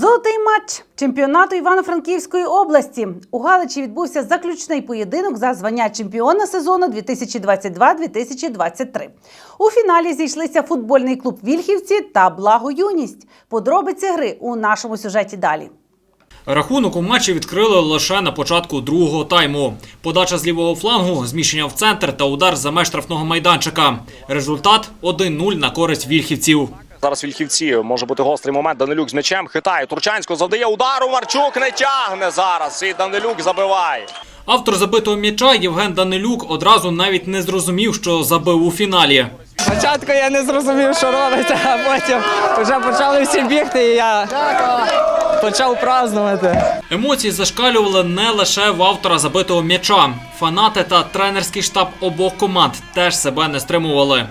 Золотий матч чемпіонату Івано-Франківської області. У Галичі відбувся заключний поєдинок за звання чемпіона сезону 2022-2023. У фіналі зійшлися футбольний клуб Вільхівці та Благо Юність. Подробиці гри у нашому сюжеті далі. Рахунок у матчі відкрили лише на початку другого тайму. Подача з лівого флангу, зміщення в центр та удар за меж штрафного майданчика. Результат 1-0 на користь вільхівців. Зараз вільхівці може бути гострий момент. Данилюк з м'ячем хитає. Турчансько завдає удару. Марчук не тягне зараз. І Данилюк забиває. Автор забитого м'яча Євген Данилюк одразу навіть не зрозумів, що забив у фіналі. Спочатку я не зрозумів, що робиться, а потім вже почали всі бігти, і я почав празднувати. Емоції зашкалювали не лише в автора забитого м'яча. Фанати та тренерський штаб обох команд теж себе не стримували.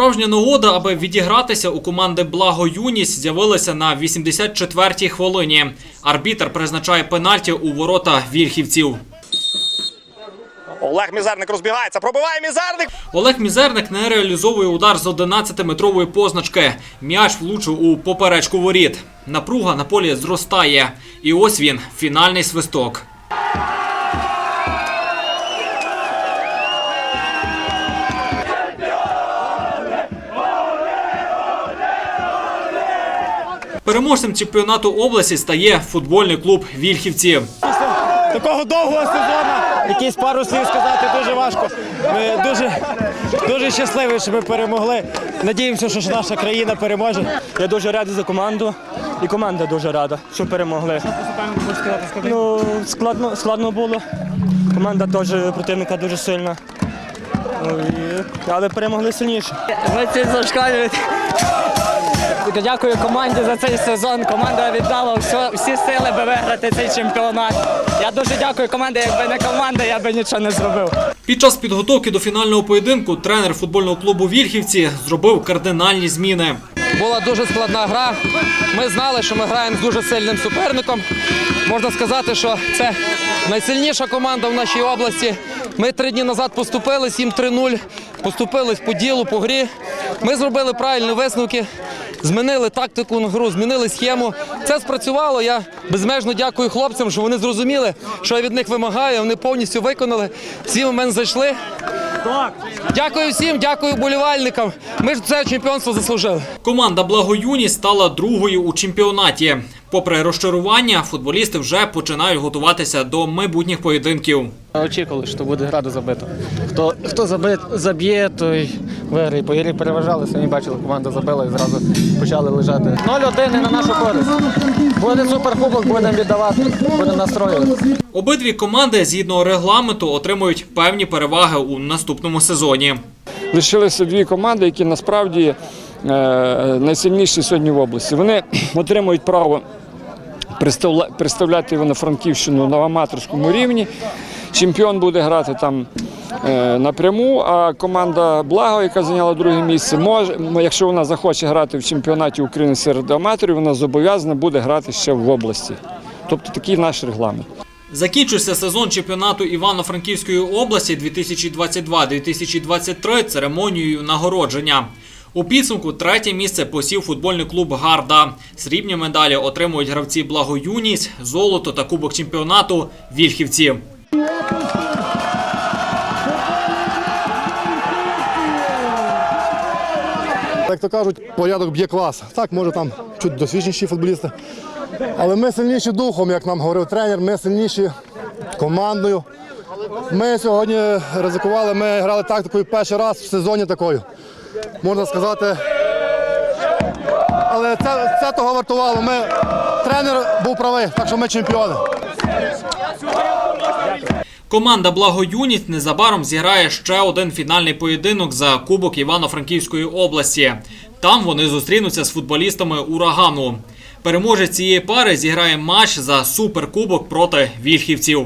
Справжня нагода, аби відігратися у команди Благо Юність, з'явилася на 84-й хвилині. Арбітр призначає пенальті у ворота вільхівців. Олег Мізерник розбігається. Пробиває Мізерник. Олег Мізерник не реалізовує удар з 11-метрової позначки. М'яч влучив у поперечку воріт. Напруга на полі зростає. І ось він фінальний свисток. Переможцем чемпіонату області стає футбольний клуб Вільхівці. такого довгого сезону. Якісь пару слів сказати дуже важко. Ми дуже, дуже щасливі, що ми перемогли. Надіємося, що наша країна переможе. Я дуже радий за команду, і команда дуже рада, що перемогли. Ну, складно, складно було. Команда теж противника дуже сильна. Ну, і... Але перемогли сильніше. Емоції зашкалюють. Дякую команді за цей сезон. Команда віддала все, всі сили, би виграти цей чемпіонат. Я дуже дякую команді. Якби не команда, я би нічого не зробив. Під час підготовки до фінального поєдинку тренер футбольного клубу Вільхівці зробив кардинальні зміни. Була дуже складна гра. Ми знали, що ми граємо з дуже сильним суперником. Можна сказати, що це найсильніша команда в нашій області. Ми три дні назад поступились їм 3-0, поступились по ділу, по грі. Ми зробили правильні висновки, змінили тактику на гру, змінили схему. Це спрацювало. Я безмежно дякую хлопцям, що вони зрозуміли, що я від них вимагаю. Вони повністю виконали. Всі в мене зайшли. Дякую всім, дякую болівальникам. Ми ж це чемпіонство заслужили. Команда Благоюні стала другою у чемпіонаті. Попри розчарування, футболісти вже починають готуватися до майбутніх поєдинків. Очікували, що буде граду забито. Хто, хто забит, заб'є, той виграє. По грі переважали, самі бачили, команда забила і зразу почали лежати. 0-1 і на нашу користь. Буде суперкубок, будемо віддавати, будемо настроювати. Обидві команди згідно регламенту отримують певні переваги у наступному сезоні. лишилися дві команди, які насправді е, найсильніші сьогодні в області. Вони отримують право представляти Івано-Франківщину на аматорському рівні. Чемпіон буде грати там е, напряму, а команда Благо, яка зайняла друге місце, може, якщо вона захоче грати в чемпіонаті України серед аматорів, вона зобов'язана буде грати ще в області. Тобто такий наш регламент. Закінчився сезон чемпіонату Івано-Франківської області 2022-2023 церемонією нагородження. У підсумку третє місце посів футбольний клуб Гарда. Срібні медалі отримують гравці Благо Юність, золото та кубок чемпіонату Вільхівці. Як то кажуть, порядок б'є клас. Так, може там чуть досвідченіші футболісти. Але ми сильніші духом, як нам говорив тренер, ми сильніші командою. Ми сьогодні ризикували, ми грали тактикою перший раз в сезоні такою. Можна сказати. Але це, це того вартувало. Ми, тренер був правий, так що ми чемпіони. Команда Благо Юніт незабаром зіграє ще один фінальний поєдинок за Кубок Івано-Франківської області. Там вони зустрінуться з футболістами урагану. Переможець цієї пари зіграє матч за суперкубок проти вільхівців.